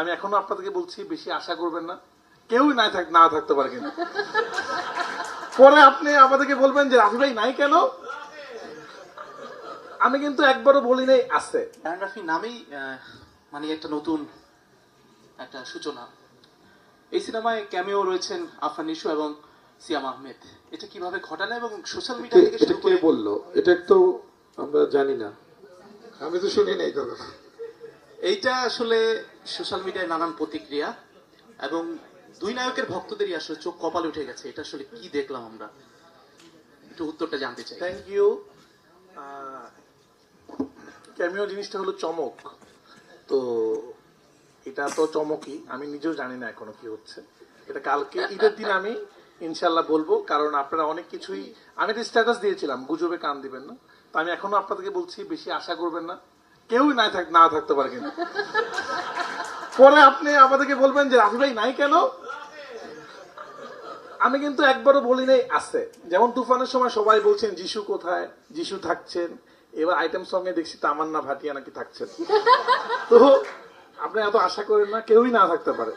আমি এখনও আপনাদেরকে বলছি বেশি আশা করবেন না। কেউই নাই থাক না থাকতে পারে কিন্তু। পরে আপনি আমাদেরকে বলবেন যে রাফি ভাই নাই কেন? আমি কিন্তু একবারও বলি নাই আছে। রাফি নামেই মানে একটা নতুন একটা সূচনা। এই সিনেমায় ক্যামিও রয়েছেন আফরান নিশু এবং সিয়াম আহমেদ। এটা কীভাবে ঘটানো এবং সোশ্যাল মিডিয়া থেকে কে করে বলল? এটা তো আমরা জানি না। আমি তো শুনি নাই কখনো এইটা আসলে সোশ্যাল মিডিয়ায় নানান প্রতিক্রিয়া এবং দুই নায়কের ভক্তদেরই আসলে চোখ কপাল উঠে গেছে, এটা আসলে কি দেখলাম আমরা? একটু উত্তরটা জানতে চাই। থ্যাংক ইউ ক্যামিও জিনিসটা হলো চমক। তো এটা তো চমকই, আমি নিজেও জানি না এখনও কি হচ্ছে। এটা কালকে, ঈদের দিন আমি ইনশাল্লাহ বলব, কারণ আপনারা অনেক কিছুই, আমি তো স্ট্যাটাস দিয়েছিলাম, গুজবে কান দিবেন না। তো আমি এখনও আপনাদেরকে বলছি, বেশি আশা করবেন না। কেউই নাই থাক না থাকতে পারে কিন্তু। পরে আপনি আমাদেরকে বলবেন যে রাফি ভাই, নাই কেন? আমি কিন্তু একবারও বলি নাই, আছে। যেমন তুফানের সময় সবাই বলছেন, যিশু কোথায়? যিশু থাকছেন। এবার আইটেম সঙ্গে দেখছি, তামান্না ভাটিয়া নাকি থাকছেন? তো আপনি এত আশা করেন না, কেউই না থাকতে পারে।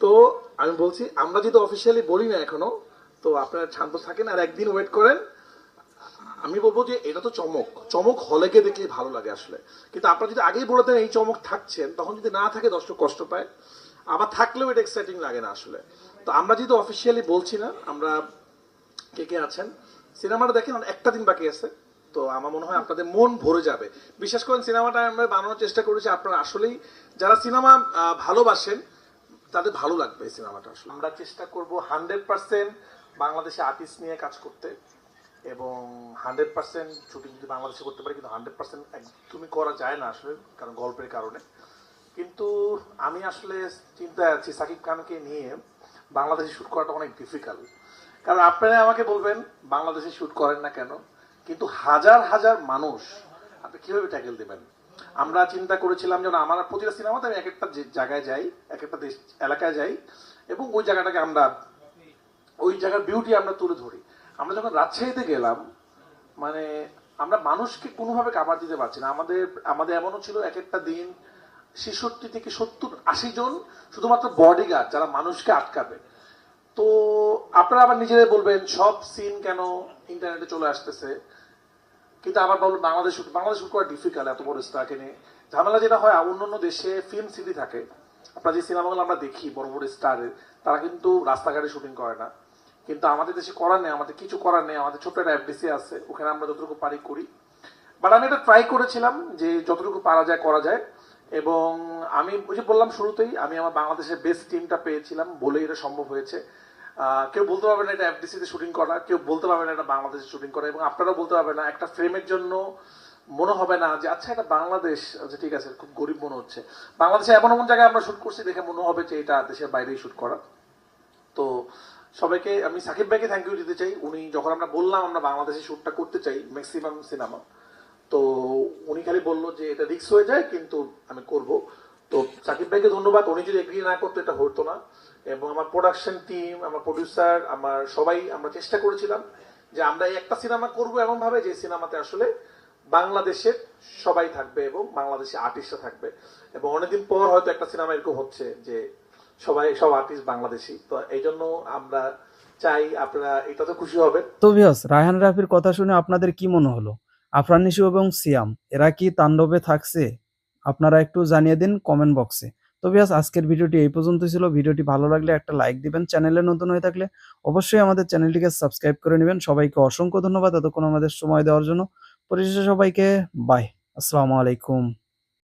তো আমি বলছি, আমরা যেহেতু অফিসিয়ালি বলি না এখনও, তো আপনারা শান্ত থাকেন আর একদিন ওয়েট করেন। আমি বলব যে এটা তো চমক। চমক হলে গিয়ে দেখলে ভালো লাগে আসলে। কিন্তু আপনারা যদি আগেই বলে দেন এই চমক থাকছেন, তখন যদি না থাকে দর্শক কষ্ট পায়। আবার থাকলেও এটা এক্সাইটিং লাগে না আসলে। তো আমরা যেহেতু অফিসিয়ালি বলছি না, আমরা কে কে আছেন? সিনেমাটা দেখেন, একটা দিন বাকি আছে। তো আমার মনে হয় আপনাদের মন ভরে যাবে। বিশেষ করে সিনেমাটা আমরা বানানোর চেষ্টা করেছি, আপনারা আসলেই যারা সিনেমা ভালোবাসেন, তাদের ভালো লাগবে সিনেমাটা আসলে। আমরা চেষ্টা করব হান্ড্রেড পার্সেন্ট বাংলাদেশে আর্টিস্ট নিয়ে কাজ করতে। এবং হান্ড্রেড পার্সেন্ট শুটিং যদি বাংলাদেশে করতে পারি, কিন্তু হান্ড্রেড পার্সেন্ট একদমই করা যায় না আসলে, কারণ গল্পের কারণে। কিন্তু আমি আসলে চিন্তায় আছি সাকিব খানকে নিয়ে বাংলাদেশে শ্যুট করাটা অনেক ডিফিকাল্ট কারণ আপনারা আমাকে বলবেন, বাংলাদেশে শ্যুট করেন না কেন? কিন্তু হাজার হাজার মানুষ, আপনি কীভাবে ট্যাকেল দেবেন? আমরা চিন্তা করেছিলাম যেন আমার প্রতিটা সিনেমাতে আমি এক একটা জায়গায় যাই, এক একটা দেশ, এলাকায় যাই, এবং ওই জায়গাটাকে আমরা, ওই জায়গার বিউটি আমরা তুলে ধরি। আমরা যখন রাজশাহীতে গেলাম মানে আমরা মানুষকে কোনোভাবে কাবার দিতে পারছি না। আমাদের আমাদের এমনও ছিল এক একটা দিন ছেষট্টি থেকে সত্তর, আশি জন শুধুমাত্র বডিগার্ড যারা মানুষকে আটকাবে। তো আপনারা আবার নিজেরাই বলবেন, সব সিন কেন ইন্টারনেটে চলে আসতেছে? কিন্তু আবার বলবেন বাংলাদেশ বাংলাদেশ শুট করা ডিফিকাল্ট এত বড় স্টারকে নিয়ে। ঝামেলা যেটা হয়, অন্য অন্য দেশে ফিল্ম সিটি থাকে। আপনার যে সিনেমাগুলো আমরা দেখি, বড় বড় স্টারের তারা কিন্তু রাস্তাঘাটে শুটিং করে না। কিন্তু আমাদের দেশে করার নেই, আমাদের কিছু করার নেই, আমাদের ছোট্ট একটা এফডিসি আছে, ওখানে আমরা যতটুকু পারি করি। বাট আমি এটা ট্রাই করেছিলাম যে যতটুকু পারা যায়, করা যায়। এবং আমি ওই যে বললাম শুরুতেই, আমি আমার বাংলাদেশের বেস্ট টিমটা পেয়েছিলাম বলেই এটা সম্ভব হয়েছে। কেউ বলতে পারবে না এটা এফডিসিতে শুটিং করা, কেউ বলতে পারবে না এটা বাংলাদেশে শুটিং করা, এবং আপনারাও বলতে পারবে না, একটা ফ্রেমের জন্য মনে হবে না যে আচ্ছা এটা বাংলাদেশ আচ্ছা ঠিক আছে, খুব গরিব মনে হচ্ছে। বাংলাদেশে এমন এমন জায়গায় আমরা শুট করছি, দেখে মনে হবে যে এটা দেশের বাইরেই শুট করা। তো সবাইকে আমি সাকিব ভাইকে থ্যাংক ইউ দিতে চাই। উনি যখন আমরা বললাম আমরা বাংলাদেশে শুটটা করতে চাই ম্যাক্সিমাম সিনেমা তো উনি খালি বলল যে এটা রিক্স হয়ে যায়, কিন্তু আমি করব। তো সাকিব ভাইকে ধন্যবাদ। উনি যদি এগ্রি না করতো, এটা হতো না। এবং আমার প্রোডাকশন টিম আমার প্রডিউসার আমার সবাই আমরা চেষ্টা করেছিলাম যে আমরা একটা সিনেমা করব এমন ভাবে যে সিনেমাতে আসলে বাংলাদেশের সবাই থাকবে এবং বাংলাদেশে আর্টিস্টরা থাকবে। এবং অনেকদিন পর হয়তো একটা সিনেমা এরকম হচ্ছে যে সবাই, সব আর্টিস্ট বাংলাদেশি। তো এই জন্য আমরা চাই আপনারা খুশি রায়হান রাফির কথা শুনে আপনাদের কি মনে হলো? আফরান এবং সিয়াম, এরা কি তাণ্ডবে থাকছে? আপনারা একটু জানিয়ে দিন কমেন্ট বক্সে তো ভিউয়ার্স আজকের ভিডিওটি এই পর্যন্ত ছিল। ভিডিওটি ভালো লাগলে একটা লাইক দিবেন। চ্যানেলে নতুন হয়ে থাকলে অবশ্যই আমাদের চ্যানেলটিকে সাবস্ক্রাইব করে নেবেন। সবাইকে অসংখ্য ধন্যবাদ এতক্ষণ আমাদের সময় দেওয়ার জন্য। পরিশেষে সবাইকে বাই আসসালামু আলাইকুম।